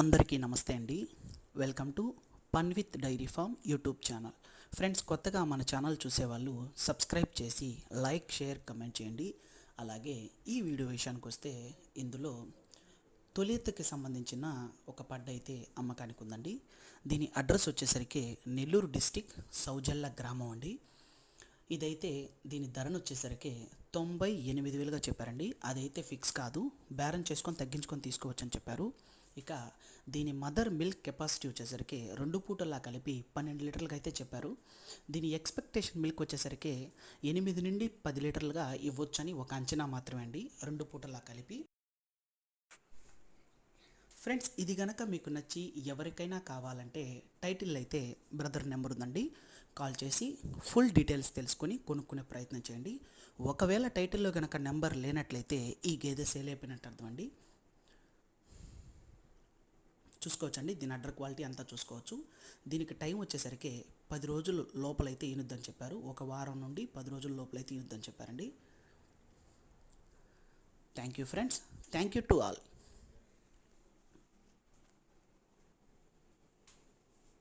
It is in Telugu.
అందరికీ నమస్తే అండి. Welcome to fun with dairy farm YouTube channel. Friends కొత్తగా మన ఛానల్ చూసేవాళ్ళు సబ్స్క్రైబ్ చేసి లైక్ షేర్ కమెంట్ చేయండి. అలాగే ఈ వీడియో విషయానికి వస్తే ఇందులో తొలితకి సంబంధించిన ఒక పడ్డ అయితే అమ్మకానికి ఉందండి. దీని అడ్రస్ వచ్చేసరికి నెల్లూరు డిస్టిక్ సౌజల్ల గ్రామం అండి. ఇదైతే దీని ధరను వచ్చేసరికి తొంభై ఎనిమిది వేలుగా చెప్పారండి. అదైతే ఫిక్స్ కాదు. బేరం చేసుకొని తగ్గించుకొని తీసుకోవచ్చని చెప్పారు. ఇక దీని మదర్ మిల్క్ కెపాసిటీ వచ్చేసరికి రెండు పూటలా కలిపి పన్నెండు లీటర్లుగా అయితే చెప్పారు. దీని ఎక్స్పెక్టేషన్ మిల్క్ వచ్చేసరికి ఎనిమిది నుండి పది లీటర్లుగా ఇవ్వొచ్చని ఒక అంచనా మాత్రమే అండి. రెండు పూటలా కలిపి ఫ్రెండ్స్ ఇది గనక మీకు నచ్చి ఎవరికైనా కావాలంటే టైటిల్ అయితే బ్రదర్ నెంబర్ ఉందండి. కాల్ చేసి ఫుల్ డీటెయిల్స్ తెలుసుకొని కొనుక్కునే ప్రయత్నం చేయండి. ఒకవేళ టైటిల్లో గనక నెంబర్ లేనట్లయితే ఈ గేదె సేల్ అయిపోయినట్టు అర్థం అండి. చూసుకోవచ్చండి దీని అడ్డర్ క్వాలిటీ అంతా చూసుకోవచ్చు. దీనికి టైం వచ్చేసరికి పది రోజులు లోపలైతే ఈనుద్దని చెప్పారు. ఒక వారం నుండి పది రోజుల లోపలైతే ఈనుద్దని చెప్పారండి. Thank you friends. Thank you to all.